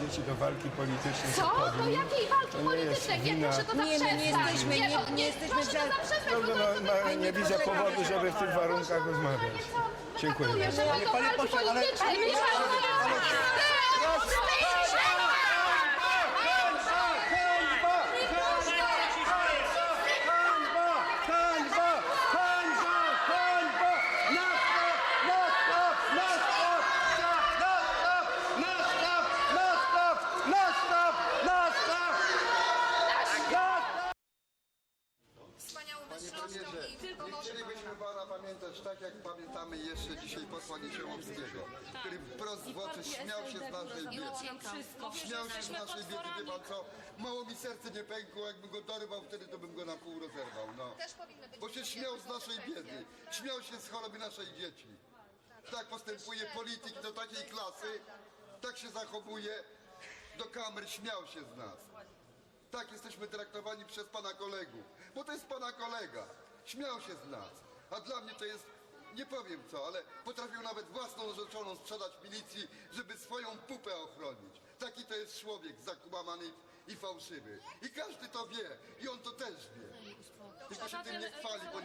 dzieci do walki politycznej. Co? Do jakiej walki nie jest politycznej? Nie, wina. proszę to Nie, my nie zaprzestać. jesteśmy, nie- to- nie jesteśmy Proszę za- to zaprzestać, bo to jest no, no, nie widzę powodu, żeby w tych warunkach rozmawiać. Dziękuję. Dziękuję, że Panie- do panie walki pośle, ale- politycznej. ale- Nie Panie i tylko nie może chcielibyśmy pana pamiętać tak, jak pamiętamy jeszcze dzisiaj posła Niesiołowskiego, który wprost w oczy śmiał się z naszej biedy. Śmiał się z naszej biedy, wie pan co? Mało mi serce nie pękło, jakbym go dorwał, wtedy to bym go na pół rozerwał, no. Bo się śmiał z naszej biedy, śmiał się z choroby naszej dzieci. Tak postępuje polityk do takiej klasy, tak się zachowuje, do kamer śmiał się z nas. Tak jesteśmy traktowani przez pana kolegów, bo to jest kolega. Śmiał się z nas. A dla mnie to jest, nie powiem co, ale potrafił nawet własną rzeczoną sprzedać milicji, żeby swoją pupę ochronić. Taki to jest człowiek zakłamany i fałszywy. I każdy to wie. I on to też wie. Tylko się tym nie chwali, bo.